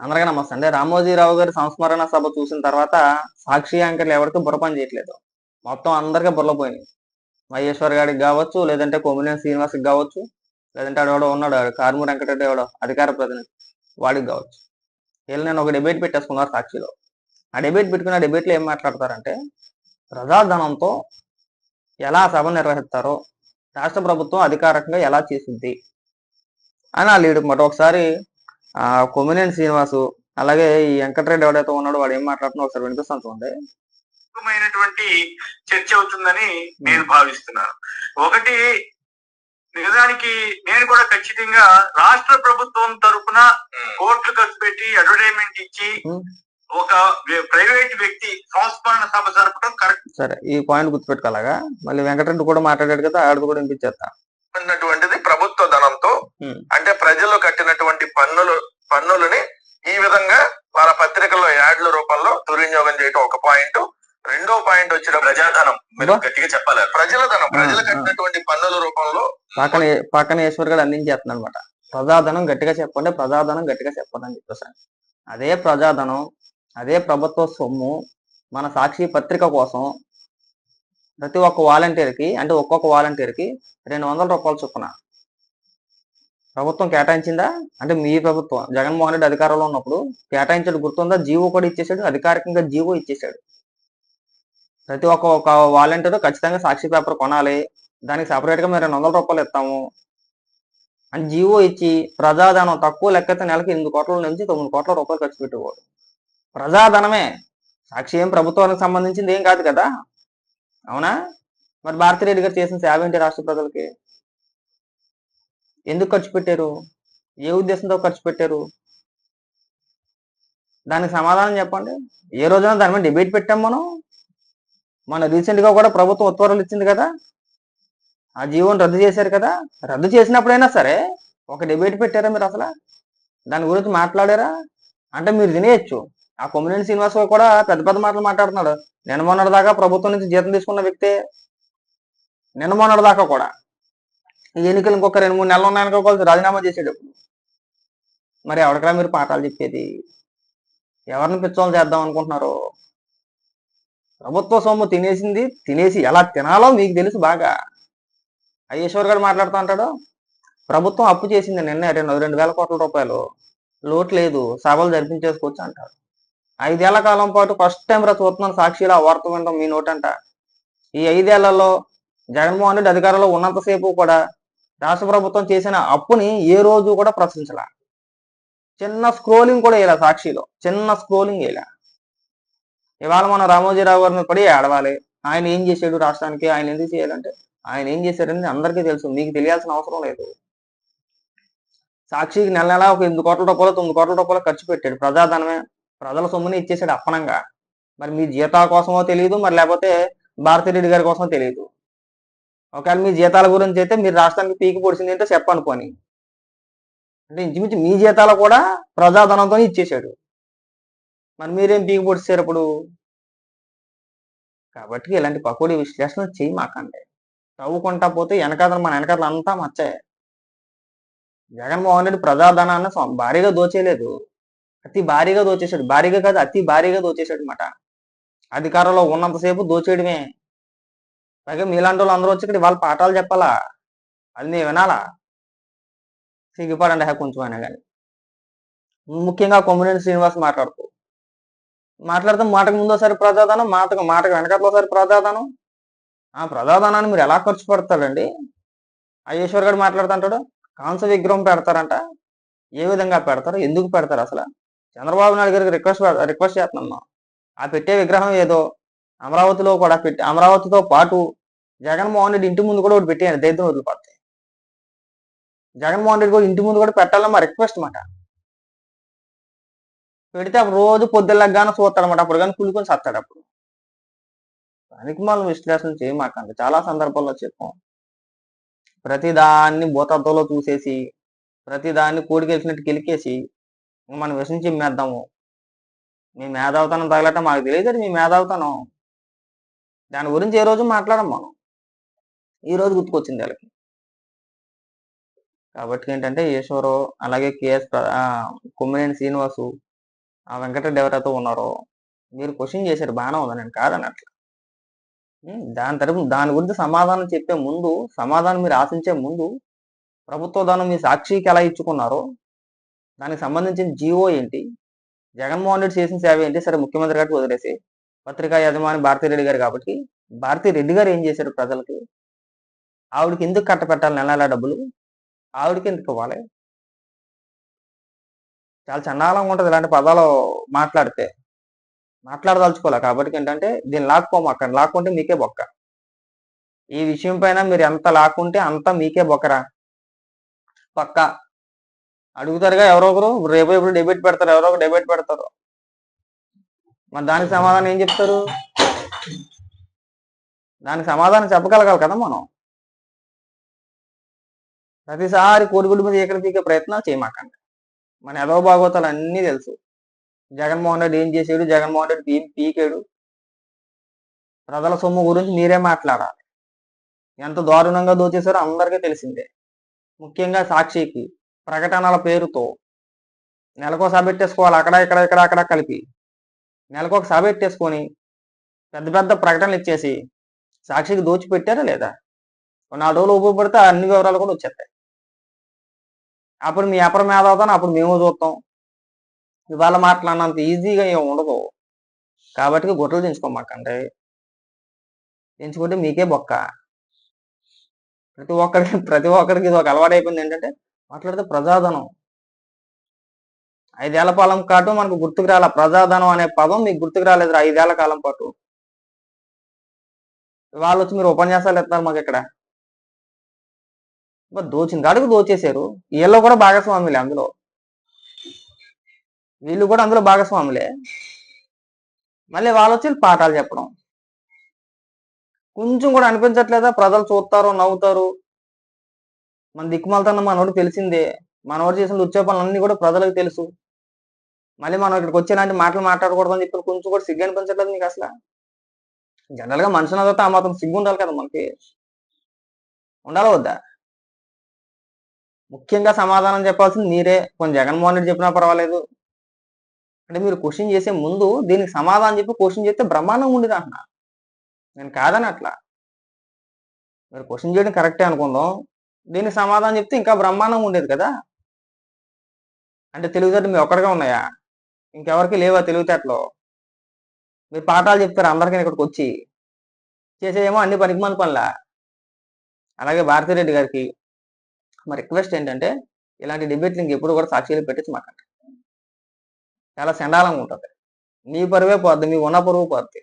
అందరికీ నమస్తే అంటే రామోజీరావు గారి సంస్మరణ సభ చూసిన తర్వాత సాక్షి యాంకర్లు ఎవరికి బుర్రపని చేయట్లేదు. మొత్తం అందరికీ బుర్రపోయినాయి మహేశ్వర్ గారికి కావచ్చు లేదంటే కొమ్మినేని శ్రీనివాస్కి కావచ్చు లేదంటే ఆడెవడో ఉన్నాడు ఆడు వెంకటరెడ్డి ఎవడో అధికార ప్రతినిధి వాడికి కావచ్చు. వీళ్ళు నేను ఒక డిబేట్ పెట్టేసుకున్నారు సాక్షిలో. ఆ డిబేట్ పెట్టుకున్న డిబేట్లో ఏం మాట్లాడతారంటే ప్రజాధనంతో ఎలా సభ నిర్వహిస్తారో రాష్ట్ర ప్రభుత్వం అధికారికంగా ఎలా చేసింది అని ఆ మాట ఒకసారి ఆ కొమ్మినేని శ్రీనివాసు అలాగే ఈ వెంకటరెడ్డి ఎవడైతే ఉన్నాడో వాడు ఏం మాట్లాడుతున్నా ఒకసారి వినిపిస్తాను చూడండి. మైనటువంటి చర్చ అవుతుందని నేను భావిస్తున్నాను. ఒకటి నిజానికి నేను కూడా ఖచ్చితంగా రాష్ట్ర ప్రభుత్వం తరపున కోర్టులు ఖర్చు పెట్టి అడ్వర్టైజ్మెంట్ ఇచ్చి. ఒక ప్రైవేట్ వ్యక్తి సంస్మరణ సభ జరపడం కరెక్ట్. సరే ఈ పాయింట్ గుర్తుపెట్టుకోలాగా మళ్ళీ వెంకటరెడ్డి కూడా మాట్లాడాడు కదా ఆడిది కూడా వినిపించేస్తా. అన్నటువంటిది ప్రభుత్వ. అంటే ప్రజలు కట్టినటువంటి పన్నులు పన్నులని ఈ విధంగా వాళ్ళ పత్రికల్లో యాడ్ల రూపంలో దుర్వినియోగం చేయడం ఒక పాయింట్. రెండో పాయింట్ వచ్చిన ప్రజాధనం మీరు గట్టిగా చెప్పాలి ప్రజల ధనం. ప్రజలు. కట్టినటువంటి పన్నుల రూపంలో పక్కన పక్కన ఈశ్వర్ గారు అందించేస్తున్నాడు అనమాట ప్రజాధనం గట్టిగా చెప్పండి ప్రజాధనం గట్టిగా చెప్పండి అని చెప్పేసి అదే ప్రజాధనం అదే ప్రభుత్వ సొమ్ము మన సాక్షి పత్రిక కోసం ప్రతి ఒక్క వాలంటీర్కి అంటే ఒక్కొక్క వాలంటీర్కి రెండు వందల రూపాయలు చొప్పున ప్రభుత్వం కేటాయించిందా? అంటే మీ ప్రభుత్వం. జగన్మోహన్ రెడ్డి అధికారంలో ఉన్నప్పుడు కేటాయించాడు గుర్తుందా? జీవో కూడా ఇచ్చేసాడు అధికారికంగా జీవో ఇచ్చేసాడు ప్రతి ఒక్క ఒక వాలంటీర్ ఖచ్చితంగా సాక్షి పేపర్ కొనాలి. దానికి సపరేట్గా గా మేము రెండు వందల రూపాయలు ఇస్తాము అని జీవో ఇచ్చి ప్రజాధనం తక్కువ లెక్కతే నెలకి ఎనిమిది కోట్ల నుంచి తొమ్మిది కోట్ల రూపాయలు ఖర్చు పెట్టేవాడు. ప్రజాధనమే. సాక్షి ఏం ప్రభుత్వానికి సంబంధించింది ఏం కాదు కదా. అవునా? మరి భారతిరెడ్డి గారు చేసిన సేవ ఏంటి రాష్ట్ర ప్రజలకి? ఎందుకు ఖర్చు పెట్టారు? ఏ ఉద్దేశంతో ఖర్చు పెట్టారు? దానికి సమాధానం చెప్పండి. ఏ రోజున దాని మీద డిబేట్ పెట్టాం మనం. మన రీసెంట్గా కూడా ప్రభుత్వం ఉత్తర్వులు ఇచ్చింది కదా. ఆ జీవోని రద్దు చేశారు కదా. రద్దు చేసినప్పుడైనా సరే ఒక డిబేట్ పెట్టారా మీరు అసలు? దాని గురించి మాట్లాడారా? అంటే మీరు తినేయచ్చు ఆ కొమ్మినేని శ్రీనివాస్ కూడా పెద్ద పెద్ద మాటలు మాట్లాడుతున్నాడు. నిన్న మొన్నటి దాకా ప్రభుత్వం నుంచి జీతం తీసుకున్న వ్యక్తే. నిన్న మొన్నటి దాకా కూడా. ఈ ఎన్నికలు ఇంకొక రెండు మూడు నెలలు ఉన్నాయనుకోవాలి రాజీనామా చేసేటప్పుడు మరి ఎవరికరా మీరు పాఠాలు చెప్పేది? ఎవరిని పిచ్చోలు చేద్దాం అనుకుంటున్నారు? ప్రభుత్వ సొమ్ము తినేసింది తినేసి ఎలా తినాలో మీకు తెలుసు బాగా. అయ్యేశ్వర్ గారు మాట్లాడుతూ అంటాడు ప్రభుత్వం అప్పు చేసింది నిన్న రెండు రెండు వేల కోట్ల రూపాయలు. లోటు లేదు సభలు జరిపించేసుకోవచ్చు అంటారు ఐదేళ్ళ కాలం పాటు ఫస్ట్ టైం రా చూస్తున్నాను సాక్షిలో ఆ వార్త వినడం మీ నోటంట. ఈ ఐదేళ్ళలో జగన్మోహన్ రెడ్డి అధికారంలో ఉన్నంతసేపు కూడా రాష్ట్ర ప్రభుత్వం చేసిన అప్పుని ఏ రోజు కూడా ప్రశ్నించలా. చిన్న స్క్రోలింగ్ కూడా వేయాల సాక్షిలో. చిన్న స్క్రోలింగ్ వేయాల ఇవాళ మన రామోజీరావు గారిని పడి ఏడవాలి. ఆయన ఏం చేశాడు రాష్ట్రానికి? ఆయన ఎందుకు చేయాలంటే ఆయన ఏం చేశారని అందరికీ తెలుసు. మీకు తెలియాల్సిన అవసరం లేదు. సాక్షికి నెల నెల ఒక ఎనిమిది కోట్ల రూపాయలు తొమ్మిది కోట్ల రూపాయలు ఖర్చు పెట్టాడు. ప్రజాధనమే ప్రజల సొమ్ముని ఇచ్చేసాడు అప్పనంగా. మరి మీ జీతా కోసమో తెలియదు మరి లేకపోతే భారతిరెడ్డి గారి కోసమో తెలియదు ఒకవేళ మీ జీతాల గురించి అయితే మీరు రాష్ట్రానికి పీకి పొడిచింది ఏంటో చెప్పను పోని అంటే ఇంచుమించు మీ జీతాలు కూడా ప్రజాధనంతో ఇచ్చేసాడు మరి మీరేం పీకి పొడిచారు అప్పుడు? కాబట్టి ఇలాంటి పకోడీ విశ్లేషణ చేయి మాకండి. తవ్వుకుంటా పోతే వెనకాతలు మన వెనకాతలు అంతా మచ్చే. జగన్మోహన్ రెడ్డి ప్రజాధనాన్ని భారీగా దోచేయలేదు. అతి భారీగా దోచేశాడు. భారీగా కాదు అతి భారీగా దోచేశాడు అనమాట అధికారంలో ఉన్నంతసేపు దోచేయడమే. పైగా మీలాంటి వాళ్ళు అందరూ వచ్చి ఇక్కడ వాళ్ళ పాఠాలు చెప్పాలా? అది నేను వినాలా? సిగ్గుపడండి హ్యా కొంచెం అయినా కానీ ముఖ్యంగా కొమ్మినేని శ్రీనివాస్ మాట్లాడుతూ. మాట్లాడితే మాటకు ముందోసారి ప్రజాదానం మాటకు మాటకు వెనకట్లోసారి ప్రజాదానం. ఆ ప్రజాదానాన్ని మీరు ఎలా ఖర్చు పెడతారండి? అయ్యేశ్వర్ గారు మాట్లాడుతుంటాడు కాంస విగ్రహం పెడతారంట. ఏ విధంగా పెడతారు? ఎందుకు పెడతారు అసలు? చంద్రబాబు నాయుడు గారికి రిక్వెస్ట్ రిక్వెస్ట్ చేస్తున్నాం ఆ పెట్టే విగ్రహం ఏదో అమరావతిలో కూడా పెట్టి అమరావతితో పాటు జగన్మోహన్ రెడ్డి ఇంటి ముందు కూడా ఒకటి పెట్టేయండి దైత్యం వదిలిపోతాయి జగన్మోహన్ రెడ్డి కూడా ఇంటి ముందు కూడా పెట్టాలని మా రిక్వెస్ట్ మాట. పెడితే అప్పుడు రోజు పొద్దుల్లగానే చూస్తాడు అనమాట అప్పుడు కానీ కులుకొని సత్తాడు అప్పుడు. దానికి మనం విశ్లేషణ చేయమాకండి చాలా సందర్భాల్లో చెప్పాం. ప్రతిదాన్ని భూతత్వంలో చూసేసి ప్రతిదాన్ని కోడికెలిసినట్టు కెలికేసి మనం విషయం చిమ్మేద్దాము. మీ మేధావుతనం తగలటం మాకు తెలియదు మీ మేధావుతనం. దాని గురించి ఏ రోజు మాట్లాడం మనం. ఈ రోజు గుర్తుకొచ్చింది వాళ్ళకి. కాబట్టి ఏంటంటే ఈశ్వరు అలాగే కేఎస్ ప్ర- శ్రీనివాసు ఆ వెంకటరెడ్డి ఎవరైతే ఉన్నారో మీరు క్వశ్చన్ చేశారు బాగానే ఉంది? నేను కాదని అట్లా దాని తరపు దాని గురించి సమాధానం చెప్పే ముందు సమాధానం మీరు ఆశించే ముందు ప్రభుత్వ దానం మీ సాక్షికి ఎలా ఇచ్చుకున్నారో దానికి సంబంధించిన జీవో ఏంటి జగన్మోహన్ రెడ్డి చేసిన సేవ ఏంటి సరే ముఖ్యమంత్రి గారికి వదిలేసి పత్రికా యజమాని భారతీ రెడ్డి గారు కాబట్టి భారతీ రెడ్డి గారు ఏం చేశారు ప్రజలకి? ఆవిడకి ఎందుకు కట్టపెట్టాలి నెల నెల డబ్బులు? ఆవిడకి ఎందుకు ఇవ్వాలి? చాలా చండాలంగా ఉంటుంది ఇలాంటి పదాలు మాట్లాడితే. మాట్లాడదలుచుకోవాలి. కాబట్టి ఏంటంటే దీన్ని లాక్కోము అక్కడ. లాక్కుంటే మీకే బొక్క. ఈ విషయం పైన మీరు ఎంత లాక్కుంటే అంత మీకే బొక్కరా? పక్క. అడుగుతారుగా ఎవరో ఒకరు. రేపు ఎప్పుడు డెబిట్ పెడతారు. ఎవరో ఒకరు డెబిట్ పెడతారు. మరి దానికి సమాధానం ఏం చెప్తారు? దానికి సమాధానం చెప్పగలగాలి కదా మనం. ప్రతిసారి కోడిగుడ్డు మీద ఎక్కడ పీకే ప్రయత్నం చేయమాకండి. మన ఎదవ భాగవతాలు అన్నీ తెలుసు. జగన్మోహన్ రెడ్డి ఏం చేసాడు? జగన్మోహన్ రెడ్డి ఏం పీకాడు? ప్రజల సొమ్ము గురించి మీరే మాట్లాడాలి. ఎంత దారుణంగా దోచేశారో అందరికీ తెలిసిందే. ముఖ్యంగా సాక్షికి ప్రకటనల పేరుతో. నెలకో సభ పెట్టేసుకోవాలి. అక్కడ ఇక్కడ ఇక్కడ అక్కడ కలిపి. నెలకు ఒక సభ పెట్టేసుకొని పెద్ద పెద్ద ప్రకటనలు ఇచ్చేసి సాక్షికి దోచి పెట్టారా లేదా నాలుగు రోజులు ఉపయోగపడితే అన్ని వివరాలు కూడా వచ్చేస్తాయి. అప్పుడు మీ ఎపర మీద అవుతాను అప్పుడు మేము చూస్తాం. ఇవాళ మాట్లాడినంత ఈజీగా ఏం ఉండదు. కాబట్టి గుట్టలు దించుకోమాకండి దించుకుంటే మీకే బొక్క. ప్రతి ఒక్కరికి ప్రతి ఒక్కరికి ఇది ఒక అలవాటు అయిపోయింది ఏంటంటే మాట్లాడితే ప్రజాధనం. ఐదేళ్ళ పాలం కాటు మనకు గుర్తుకు రాల. ప్రజాధనం అనే పదం మీకు గుర్తుకు రాలేదు ఐదేళ్ళ కాలం పాటు. వాళ్ళు వచ్చి మీరు ఉపన్యాసాలు ఇస్తున్నారు మాకు ఇక్కడ. దోచింది. దోచిన దోచేశారు. వీళ్ళు కూడా భాగస్వాములే అందులో. వీళ్ళు కూడా అందులో భాగస్వాములే. మళ్ళీ వాళ్ళు వచ్చి పాఠాలు చెప్పడం. కొంచెం కూడా అనిపించట్లేదా? ప్రజలు చూస్తారు నవ్వుతారు. మన దిక్కుమాలతన్న మనోడు తెలిసిందే. మనోడు చేసిన వచ్చే పనులన్నీ కూడా ప్రజలకు తెలుసు. మళ్ళీ మనం ఇక్కడికి వచ్చేలాంటి మాటలు మాట్లాడకూడదని చెప్పి కొంచెం కూడా సిగ్గు అనిపించట్లేదు నీకు అసలు? జనరల్గా మనుషులు అదైతే ఆ మాత్రం సిగ్గు ఉండాలి కదా మనకి. ఉండాలి వద్దా? ముఖ్యంగా సమాధానం చెప్పాల్సింది మీరే. కొంచెం జగన్మోహన్ రెడ్డి చెప్పినా పర్వాలేదు. అంటే మీరు క్వశ్చన్ చేసే ముందు దీనికి సమాధానం చెప్పి క్వశ్చన్ చేస్తే బ్రహ్మాండంగా ఉండేది అంటున్నా. నేను కాదని అట్లా. మీరు క్వశ్చన్ చేయడం కరెక్టే అనుకుందాం. దీనికి సమాధానం చెప్తే ఇంకా బ్రహ్మాండంగా ఉండేది కదా. అంటే తెలివితేటలు మీ ఒక్కడిగా ఉన్నాయా? ఇంకెవరికి లేవా తెలివితేటలు? మీరు పాఠాలు చెప్తారు అందరికీ ఇక్కడికి వచ్చి. చేసేదేమో అన్ని పనికిమాల పనులా. అలాగే భారతిరెడ్డి గారికి. మా రిక్వెస్ట్ ఏంటంటే ఇలాంటి డిబేట్లు ఇంకెప్పుడు కూడా సాక్షిలు పెట్టచ్చు మాకంటే చాలా సెండాలంగా ఉంటుంది. నీ పరువే పోద్ది మీ ఉన్న పరువు పోద్ది.